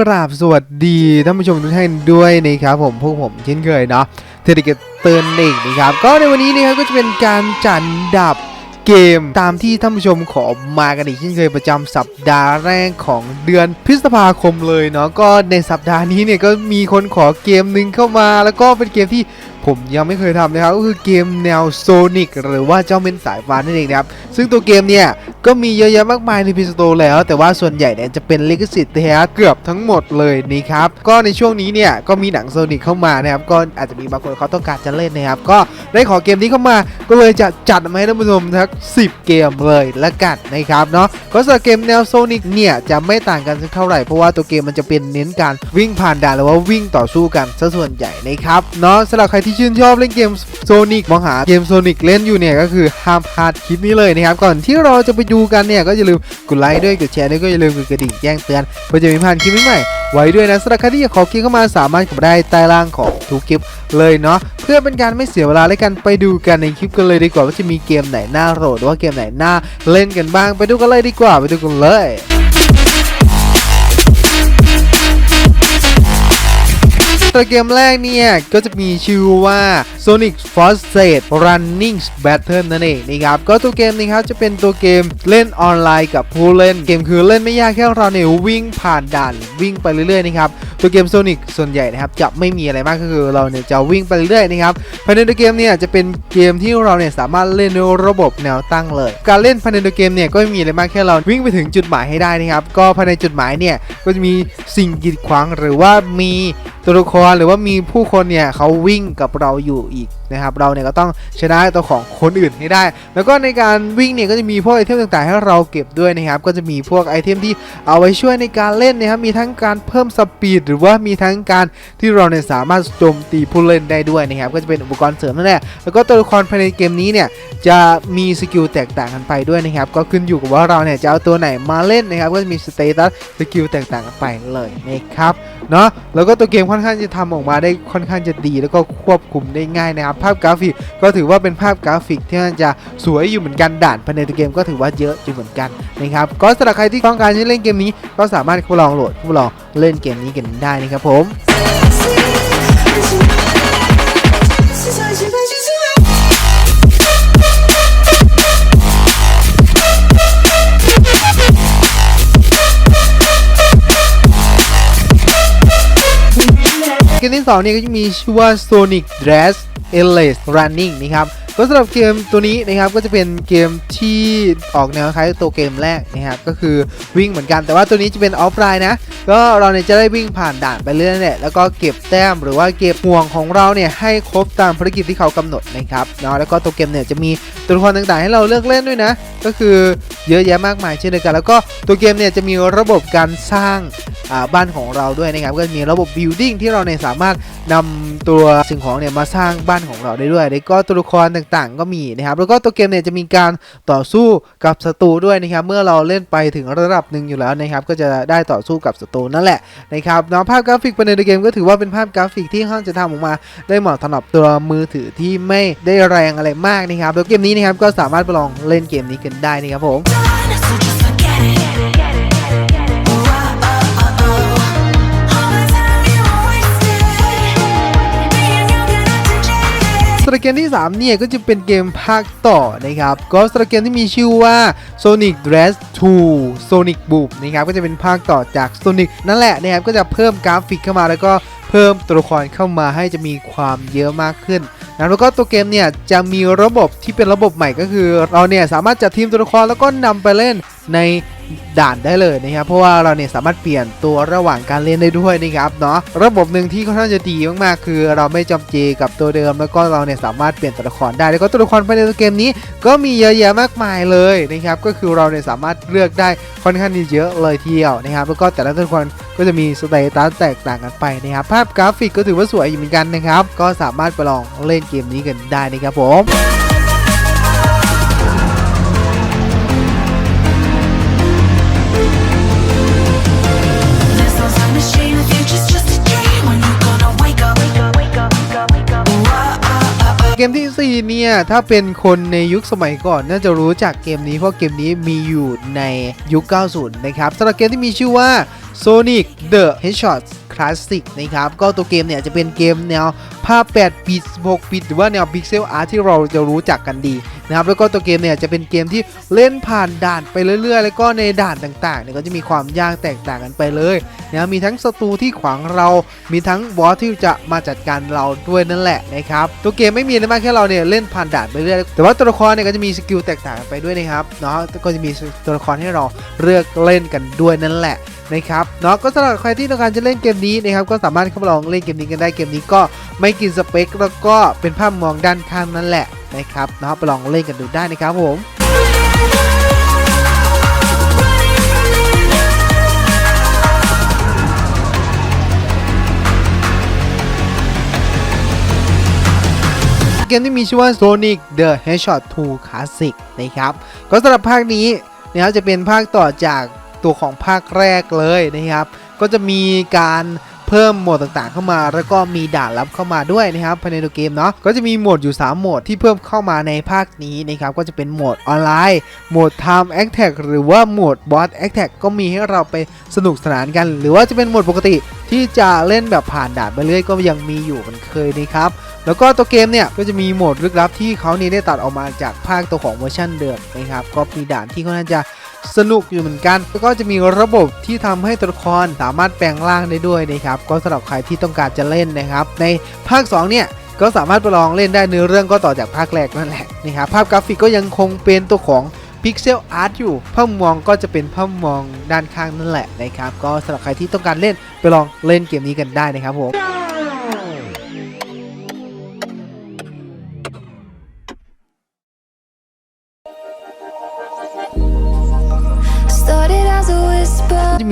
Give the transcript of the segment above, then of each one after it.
กราบสวัสดีท่านผู้ชมทุกท่านด้วยนะครับผมพวกผมเช่นเคยเนาะเทเลเกตเตือนเองนะครับก็ในวันนี้นะครับก็จะเป็นการจัดอันดับเกมตามที่ท่านผู้ชมขอมากันอีกเช่นเคยประจำสัปดาห์แรกของเดือนพฤษภาคมเลยเนาะก็ในสัปดาห์นี้เนี่ยก็มีคนขอเกมหนึ่งเข้ามา แล้วก็เป็นเกมที่ ผมยังไม่เคยทำนะครับก็คือเกมแนวโซนิกหรือว่าเจ้าเม่นสายฟ้านั่นเองนะครับซึ่งตัวเกมเนี่ยก็มีเยอะแยะมากมายในพีสโตแล้ว แต่ว่าส่วนใหญ่เนี่ยจะเป็นลิขสิทธิ์แท้เกือบทั้งหมดเลยนี่ครับก็ในช่วงนี้เนี่ยก็มีหนังโซนิกเข้ามานะครับก็อาจจะมีบางคนเขาต้องการจะเล่นนะครับก็ได้ขอเกมนี้เข้ามาก็เลยจะจัดมาให้ท่านผู้ชมทั้ง10 เกมเลยละกันนะครับเนาะก็สำหรับเกมแนวโซนิกเนี่ยจะไม่ต่างกันสักเท่าไหร่เพราะว่าตัวเกมมันจะเป็นเน้นการวิ่งผ่านด่านหรือว่าวิ่งต่อสู้กันซะส่วนใหญ่นะครับเนาะสำหรับใครที่ชื่นชอบเล่นเกมโซนิกมองหาเกมโซนิกเล่นอยู่เนี่ยก็คือห้ามพลาดคลิปนี้เลยนะครับ ก่อนที่เราจะไปดูกันเนี่ยก็อย่าลืมกดไลค์ด้วยกดแชร์ด้วยก็อย่าลืมกดกระดิ่งแจ้งเตือนเพื่อจะไม่พลาดคลิปใหม่ไว้ด้วยนะสำหรับใครที่อยากขอคลิปเข้ามาสามารถกดได้ใต้ล่างของทุกคลิปเลยเนาะเพื่อเป็นการไม่เสียเวลาและกันไปดูกันในคลิปกันเลยดีกว่าว่าจะมีเกมไหนน่าโหลดว่าเกมไหนน่าเล่นกันบ้างไปดูกันเลยดีกว่าไปดูกันเลย ตัวเกมแรกเนี่ย ก็จะมีชื่อว่า Sonic Forces Running Battle นั่นเองนะครับ ก็ตัวเกมนี้ครับจะเป็นตัวเกมเล่นออนไลน์กับผู้เล่น เกมคือเล่นไม่ยากแค่เราเนี่ยวิ่งผ่านด่านวิ่งไปเรื่อยๆนะครับ ตัวเกม Sonic ส่วนใหญ่นะครับจะไม่มีอะไรมากก็คือเราเนี่ยจะวิ่งไปเรื่อยๆนะครับภายในตัวเกมเนี่ยจะเป็นเกมที่เราเนี่ยสามารถเล่นในระบบแนวตั้งเลย การเล่นภายในตัวเกมเนี่ยก็ไม่มีอะไรมากแค่เราวิ่งไปถึงจุดหมายให้ได้นะครับ ก็ภายในจุดหมายเนี่ยก็จะมีสิ่งกีดขวางหรือว่ามีตัวละครหรือว่ามีผู้คนเนี่ยเขาวิ่งกับเราอยู่อีกนะครับเราเนี่ยก็ต้องชนะตัวของคนอื่นให้ได้ แล้วก็ในการวิ่งเนี่ยก็จะมีพวกไอเทมต่างๆ ให้เราเก็บด้วยนะครับก็จะมีพวกไอเทมที่เอาไว้ช่วยในการเล่นนะครับมีทั้งการเพิ่มสปีดหรือว่ามีทั้งการที่เราเนี่ยสามารถโจมตีผู้เล่นได้ด้วยนะครับก็จะเป็นอุปกรณ์เสริมนั่นแหละแล้วก็ตัวละครภายในเกมนี้เนี่ยจะมีสกิลแตกต่างกันไปด้วยนะครับก็ขึ้นอยู่กับว่าเราเนี่ยจะเอาตัวไหนมาเล่นนะครับก็จะมีสเตตัสสกิลแตกต่างกันไปเลยนะครับเนาะแล้วก็ตัวเกมค่อนข้างจะทำออกมาได้ค่อนข้างจะดี แล้วก็ควบคุมได้ง่ายนะครับ ภาพกราฟิกก็ถือว่าเป็นภาพกราฟิกที่น่าจะสวยอยู่เหมือนกันด่านภายในตัวเกมก็ถือว่าเยอะอยู่เหมือนกันนะครับก็สำหรับใครที่ต้องการที่เล่นเกมนี้ ก็สามารถทดลองโหลดทดลองเล่นเกมนี้กันได้นะครับผม เกมที่สองเนี่ยก็จะมีชื่อว่า Sonic Dress e l a s e Running นะครับก็สำหรับเกมตัวนี้นะครับก็จะเป็นเกมที่ออกแนวคล้ายตัวเกมแรกนะครับก็คือวิ่งเหมือนกันแต่ว่าตัวนี้จะเป็นออฟไลน์นะก็เราเนี่ยจะได้วิ่งผ่านด่านไปเรื่อยๆแหละแล้วก็เก็บแต้มหรือว่าเก็บห่วงของเราเนี่ยให้ครบตามภารกิจที่เขากำหนดนะครับเนาะแล้วก็ตัวเกมเนี่ยจะมีตัวละครต่างๆ ให้เราเลือกเล่นด้วยนะ ก็คือเยอะแยะมากมายเช่นเดียวกัน แล้วก็ตัวเกมเนี่ยจะมีระบบการสร้าง บ้านของเราด้วยนะครับก็จะมีระบบ building ที่เราเนี่ยสามารถนำตัวสิ่งของเนี่ยมาสร้างบ้านของเราได้ด้วย แล้วก็ตัวละครต่างๆ ก็มีนะครับ แล้วก็ตัวเกมเนี่ยจะมีการต่อสู้กับศัตรูด้วยนะครับ เมื่อเราเล่นไปถึงระดับหนึ่งอยู่แล้วนะครับ ก็จะได้ต่อสู้กับศัตรูนั่นแหละนะครับเนาะภาพกราฟิกภายในเกมก็ถือว่าเป็นภาพกราฟิกที่ค่อนข้างจะทำออกมา ได้เหมาะสำหรับตัวมือถือที่ไม่ได้แรงอะไรมากนะครับแล้วเกมนี้นะครับก็สามารถไปลองเล่นเกมนี้กันได้นะครับผม เกมที่ 3 เนี่ย ก็จะเป็นเกมภาคต่อนะครับ ก็สตรเกมที่มีชื่อว่า Sonic Dress 2 Sonic Boom นะครับก็จะเป็นภาคต่อจาก Sonic นั่นแหละนะครับก็จะเพิ่มกราฟิกเข้ามาแล้วก็เพิ่มตัวละครเข้ามาให้จะมีความเยอะมากขึ้นนะแล้วก็ตัวเกมเนี่ยจะมีระบบที่เป็นระบบใหม่ก็คือ เราเนี่ยสามารถจัดทีมตัวละครแล้วก็นำไปเล่นใน ด่านได้เลยนะครับเพราะว่าเราเนี่ยสามารถเปลี่ยนตัวระหว่างการเล่นได้ด้วยนะครับเนาะระบบหนึ่งที่ค่อนข้างจะดีมากๆ คือเราไม่จำเจกับตัวเดิม แล้วก็เราเนี่ยสามารถเปลี่ยนตัวละครได้แล้วก็ตัวละครภายในตัวเกมนี้ ก็มีเยอะแยะมากมายเลยนะครับก็คือเราเนี่ยสามารถเลือกได้ค่อนข้างที่เยอะเลยทีเดียวนะครับแล้วก็แต่ละตัวละครก็จะมีสเตตัสแตกต่างกันไปนะครับภาพกราฟิกก็ถือว่าสวยอยู่เหมือนกันนะครับก็สามารถไปลองเล่นเกมนี้กันได้นะครับผม เนี่ย ถ้าเป็นคนในยุคสมัยก่อน น่าจะรู้จักเกมนี้เพราะเกมนี้มีอยู่ในยุค 90 นะครับสำหรับเกมที่มีชื่อว่า Sonic The Headshot Classic นะครับ ก็ตัวเกมเนี่ยจะเป็นเกมแนวภาพ 8 บิต 16 บิต หรือว่าแนว Pixel Art ที่เราจะรู้จักกันดีนะครับ แล้วก็ตัวเกมเนี่ยจะเป็นเกมที่เล่นผ่านด่านไปเรื่อย ๆ แล้วก็ในด่านต่างๆเนี่ยก็จะมีความยากแตกต่างกันไปเลยนะมีทั้งศัตรูที่ขวางเรา มีทั้งบอสที่จะมาจัดการเราด้วยนั่นแหละนะครับ ตัวเกมไม่มีอะไรมากแค่เราเนี่ยเล่นผ่านด่านไปเรื่อย แต่ว่าตัวละครเนี่ยก็จะมีสกิลแตกต่างกันไปด้วยนะครับ เนาะ ก็จะมีตัวละครให้เราเลือกเล่นกันด้วยนั่นแหละ นะครับเนาะก็สำหรับใครที่ต้องการจะเล่นเกมนี้นะครับก็สามารถเข้ามาลองเล่นเกมนี้กันได้เกมนี้ก็ไม่กินสเปค แล้วก็เป็นภาพมองด้านข้างนั่นแหละนะครับเนาะไปลองเล่นกันดูได้นะครับผมเกมที่มีชื่อว่า Sonic the Hedgehog 2 Classic นะครับ ก็สำหรับภาคนี้นะครับจะเป็นภาคต่อจาก ตัวของภาคแรกเลยนะครับ ก็จะมีการเพิ่มโหมดต่างๆเข้ามา แล้วก็มีด่านลับเข้ามาด้วยนะครับภายในตัวเกมเนาะก็จะมีโหมดอยู่ 3 โหมดที่เพิ่มเข้ามาในภาคนี้นะครับก็จะเป็นโหมดออนไลน์โหมด Time Attack หรือว่าโหมด Boss Attack ก็มีให้เราไปสนุกสนานกัน หรือว่าจะเป็นโหมดปกติที่จะเล่นแบบผ่านด่านไปเรื่อยก็ยังมีอยู่เหมันเคยนะครับแล้วก็ตัวเกมเนี่ยก็จะมีโหมดลึกลับที่เขานี่ได้ตัดออกมาจากภาคตัวของเวอร์ชันเดิมนะครับก็มีด่านที่ค่อนข้างจะ สนุกอยู่เหมือนกัน แล้วก็จะมีระบบที่ทำให้ตัวละครสามารถแปลงร่างได้ด้วยนะครับ ก็สำหรับใครที่ต้องการจะเล่นนะครับ ในภาค 2 เนี่ยก็สามารถไปลองเล่นได้เนื้อเรื่องก็ต่อจากภาคแรกนั่นแหละนะครับภาพกราฟิกก็ยังคงเป็นตัวของ Pixel Art อยู่ภาพมองก็จะเป็นภาพมองด้านข้างนั่นแหละนะครับ ก็สำหรับใครที่ต้องการเล่นไปลองเล่นเกมนี้กันได้นะครับผม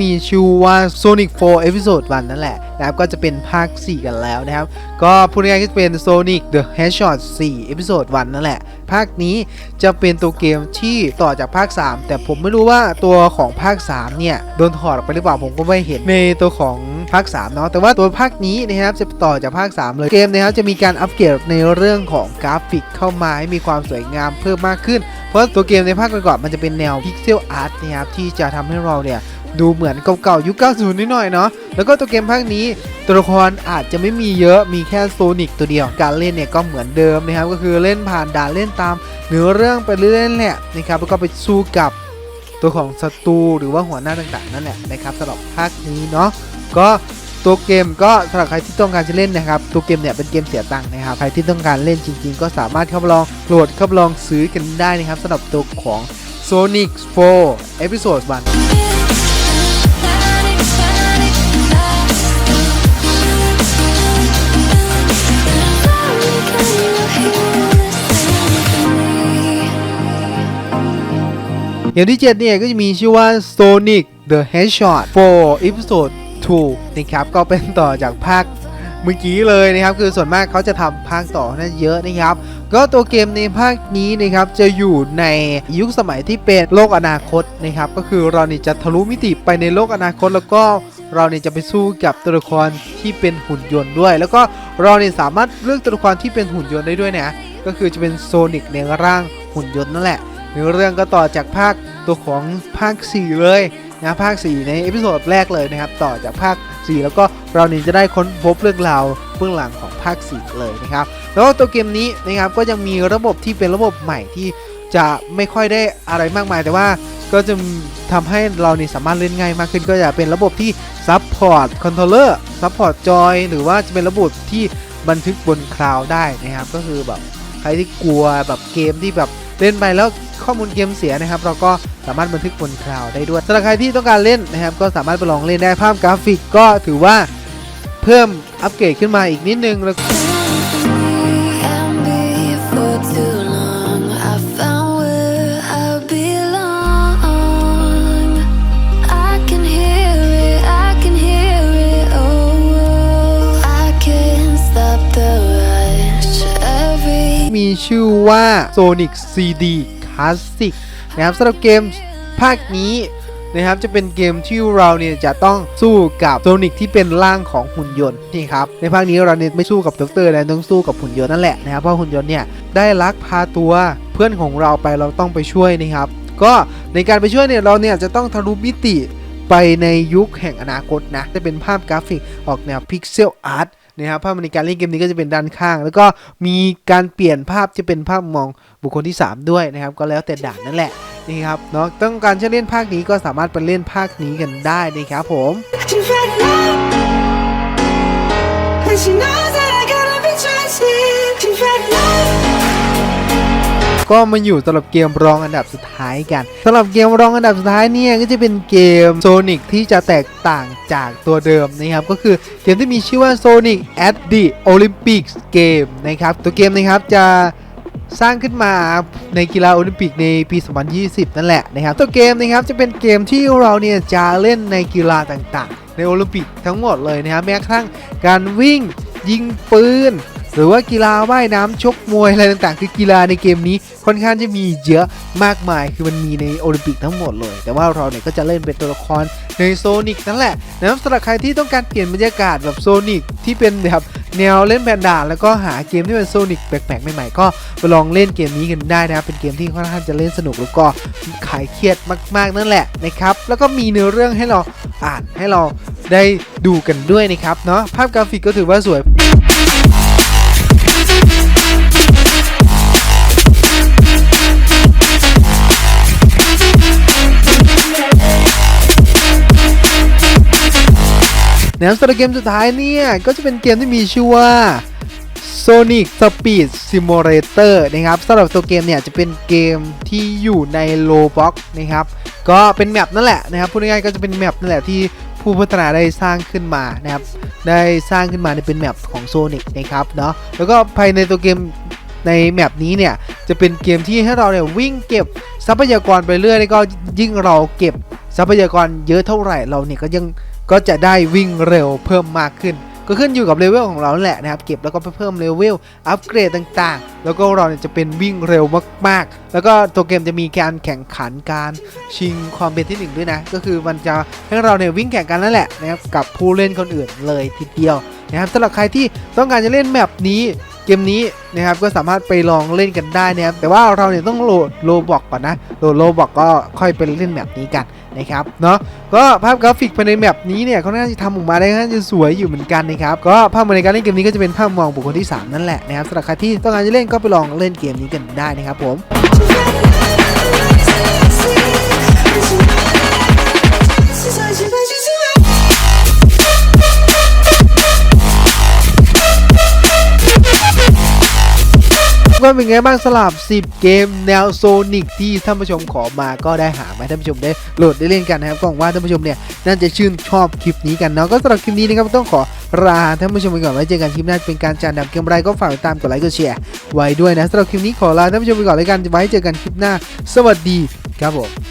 มีชื่อว่า Sonic 4 Episode 1 นั่นแหละนะครับก็จะเป็นภาค 4 กันแล้วนะครับ ก็พูดง่ายๆก็จะเป็น Sonic the Hedgehog 4 Episode 1 นั่นแหละ ภาคนี้จะเป็นตัวเกมที่ต่อจากภาค 3 แต่ผมไม่รู้ว่าตัวของภาค 3 เนี่ย โดนถอดออกไปหรือเปล่าผมก็ไม่เห็นในตัวของภาค 3 เนาะแต่ว่าตัวภาคนี้นะครับจะต่อจากภาค 3 เลยเกมนะครับจะมีการอัปเกรดในเรื่องของกราฟิกเข้ามาให้มีความสวยงามเพิ่มมากขึ้น เพราะตัวเกมในภาคก่อนๆมันจะเป็นแนว Pixel Art นะครับที่จะทำให้เราเนี่ย ดูเหมือนเก่าๆยุค 90 นิดหน่อยเนาะ แล้วก็ตัวเกมภาคนี้ตัวละครอาจจะไม่มีเยอะ มีแค่โซนิกตัวเดียว การเล่นเนี่ยก็เหมือนเดิมนะครับ ก็คือเล่นผ่านด่านเล่นตามเนื้อเรื่องไปเรื่อยๆแหละนะครับ แล้วก็ไปสู้กับตัวของศัตรูหรือว่าหัวหน้าต่างๆนั่นแหละนะครับสำหรับภาคนี้เนาะ ก็ตัวเกมก็สำหรับใครที่ต้องการจะเล่นนะครับ ตัวเกมเนี่ยเป็นเกมเสียตังค์นะครับ ใครที่ต้องการเล่นจริง ๆ ก็สามารถเข้ามาลองโหลดเข้ามาลองซื้อกันได้นะครับสำหรับตัวของ Sonic 4 Episode 1 อย่างที่ 7 เนี่ยก็จะมีชื่อว่า Sonic the Hedgehog 4 Episode 2 นะครับ ก็เป็นต่อจากภาคเมื่อกี้เลยนะครับ คือส่วนมากเขาจะทำภาคต่อนั่นเยอะนะครับ ก็ตัวเกมในภาคนี้นะครับ จะอยู่ในยุคสมัยที่เป็นโลกอนาคตนะครับ ก็คือเรานี่จะทะลุมิติไปในโลกอนาคตแล้วก็เราเนี่ยจะไปสู้กับตัวละครที่เป็นหุ่นยนต์ด้วย แล้วก็เราเนี่ยสามารถเลือกตัวละครที่เป็นหุ่นยนต์ได้ด้วยนะก็คือจะเป็นโซนิกในร่างหุ่นยนต์นั่นแหละ เนื้อเรื่องก็ต่อจากภาคตัวของภาค 4 เลยนะภาค 4 ในเอพิโซดแรกเลยนะครับต่อจากภาค 4 แล้วก็เรานี่จะได้ค้นพบเรื่องราวเบื้องหลังของภาค 4 เลยนะครับแล้วตัวเกมนี้นะครับก็ยังมีระบบที่เป็นระบบใหม่ที่จะไม่ค่อยได้อะไรมากมาย แต่ว่าก็จะทำให้เรานี่สามารถเล่นง่ายมากขึ้น ก็จะเป็นระบบที่ซับพอร์ตคอนโทรลเลอร์ซัพพอร์ตจอยหรือว่าจะเป็นระบบที่บันทึกบนคลาวด์ได้นะครับก็คือแบบใครที่กลัวแบบเกมที่แบบ เล่นไปแล้วข้อมูลเกมเสียนะครับ เราก็สามารถบันทึกบนคลาวด์ได้ด้วยสำหรับใครที่ต้องการเล่นนะครับ ก็สามารถไปลองเล่นได้ภาพกราฟิกก็ถือว่าเพิ่มอัปเกรดขึ้นมาอีกนิดนึงแล้ว มีชื่อว่า Sonic CD Classic นะครับสำหรับเกมภาคนี้นะครับจะเป็นเกมที่เราเนี่ยจะต้องสู้กับโซนิกที่เป็นร่างของหุ่นยนต์นี่ครับในภาคนี้เราเนี่ยไม่สู้กับด็อกเตอร์นะต้องสู้กับหุ่นยนต์นั่นแหละนะครับเพราะหุ่นยนต์เนี่ยได้ลักพาตัวเพื่อนของเราไปเราต้องไปช่วยนะครับก็ในการไปช่วยเนี่ยเราเนี่ยจะต้องทะลุมิติไปไปในยุคแห่งอนาคตนะจะเป็นภาพกราฟิกออกแนวพิกเซลอาร์ต นะครับภาพในการเล่นเกมนี้ก็จะเป็นด้านข้าง แล้วก็มีการเปลี่ยนภาพจะเป็นภาพมองบุคคลที่ 3 ด้วยนะครับก็แล้วแต่ด่านนั่นแหละนี่ครับเนาะต้องการจะเล่นภาคนี้ก็สามารถไปเล่นภาคนี้กันได้นะครับผม ก็มาอยู่สำหรับเกมรองอันดับสุดท้ายกันสำหรับเกมรองอันดับสุดท้ายเนี่ยก็จะเป็นเกม Sonic ที่จะแตกต่างจากตัวเดิมนะครับก็คือเกมที่มีชื่อว่า Sonic at the Olympics Game นะครับตัวเกมนะครับจะสร้างขึ้นมาในกีฬาโอลิมปิกในปี 2020 นั่นแหละนะครับ ตัวเกมนะครับจะเป็นเกมที่เราเนี่ยจะเล่นในกีฬาต่างๆ ในโอลิมปิกทั้งหมดเลยนะครับแม้กระทั่งการวิ่งยิงปืน หรือว่ากีฬาว่ายน้ำชกมวยอะไรต่างๆ คือกีฬาในเกมนี้ค่อนข้างจะมีเยอะมากมาย คือมันมีในโอลิมปิกทั้งหมดเลย แต่ว่าเราเนี่ยก็จะเล่นเป็นตัวละครในโซนิกนั่นแหละนะครับสำหรับใครที่ต้องการเปลี่ยนบรรยากาศแบบโซนิกที่เป็นแบบแนวเล่นแบนดาแล้วก็หาเกมที่เป็นโซนิกแปลกๆใหม่ๆก็ไปลองเล่นเกมนี้กันได้นะครับเป็นเกมที่ค่อนข้างจะเล่นสนุกแล้วก็ขายเครียดมาก ๆนั่นแหละนะครับแล้วก็มีเนื้อเรื่องให้เราอ่านให้เราได้ดูกันด้วยนะครับเนาะภาพกราฟิกก็ถือว่าสวย นะครับสำหรับเกมสุดท้ายเนี่ย ก็จะเป็นเกมที่มีชื่อว่า Sonic Speed Simulator นะครับสำหรับตัวเกมเนี่ยจะเป็นเกมที่อยู่ใน Roblox นะครับ ก็เป็นแมปนั่นแหละนะครับพูดง่ายๆก็จะเป็นแมปนั่นแหละที่ผู้พัฒนาได้สร้างขึ้นมานะครับ ได้สร้างขึ้นมาในเป็นแมปของ Sonic นะครับเนาะแล้วก็ภายในตัวเกมในแมปนี้เนี่ย จะเป็นเกมที่ให้เราเนี่ยวิ่งเก็บทรัพยากรไปเรื่อยแล้วก็ยิ่งเราเก็บทรัพยากรเยอะเท่าไหร่เราเนี่ยก็ยัง ก็จะได้วิ่งเร็วเพิ่มมากขึ้น ก็ขึ้นอยู่กับเลเวลของเราแหละนะครับเก็บแล้วก็ไปเพิ่มเลเวลอัปเกรดต่างๆ แล้วก็เราเนี่ยจะเป็นวิ่งเร็วมากๆ แล้วก็ตัวเกมจะมีการแข่งขันการชิงความเป็นที่หนึ่งด้วยนะ ก็คือมันจะให้เราเนี่ยวิ่งแข่งกันนั่นแหละนะครับกับผู้เล่นคนอื่นเลยทีเดียวนะครับสำหรับใครที่ต้องการจะเล่นแมปนี้ เกมนี้นะครับก็สามารถไปลองเล่นกันได้นะครับแต่ว่าเราเนี่ยต้องโหลดโลบอกก่อนนะโหลดโลบอกก็ค่อยไปเล่นแมปนี้กันนะครับเนาะก็ภาพกราฟิกภายในแมปนี้เนี่ยเขาน่าจะทำออกมาได้ค่อนข้างจะสวยอยู่เหมือนกันนะครับก็ภาพในการเล่นเกมนี้ก็จะเป็นภาพมองบุคคลที่ 3 นั่นแหละนะครับสำหรับใครที่ต้องการจะเล่นก็ไปลองเล่นเกมนี้กันได้นะครับผม ก็เป็นไงบ้างสลับ 10 เกมแนวโซนิกที่ท่านผู้ชมขอมาก็ได้หามาให้ท่านผู้ชมได้โหลดได้เล่นกันนะครับก็หวังว่าท่านผู้ชมเนี่ยน่าจะชื่นชอบคลิปนี้กันเนาะก็สำหรับคลิปนี้นะครับต้องขอลาท่านผู้ชมไปก่อนไว้เจอกันคลิปหน้าเป็นการจานดับเกมไรก็ฝากติดตามกดไลค์กดแชร์ไว้ด้วยนะสำหรับคลิปนี้ขอลาท่านผู้ชมไปก่อนเลยกันไว้เจอกันคลิปหน้า สวัสดีครับผม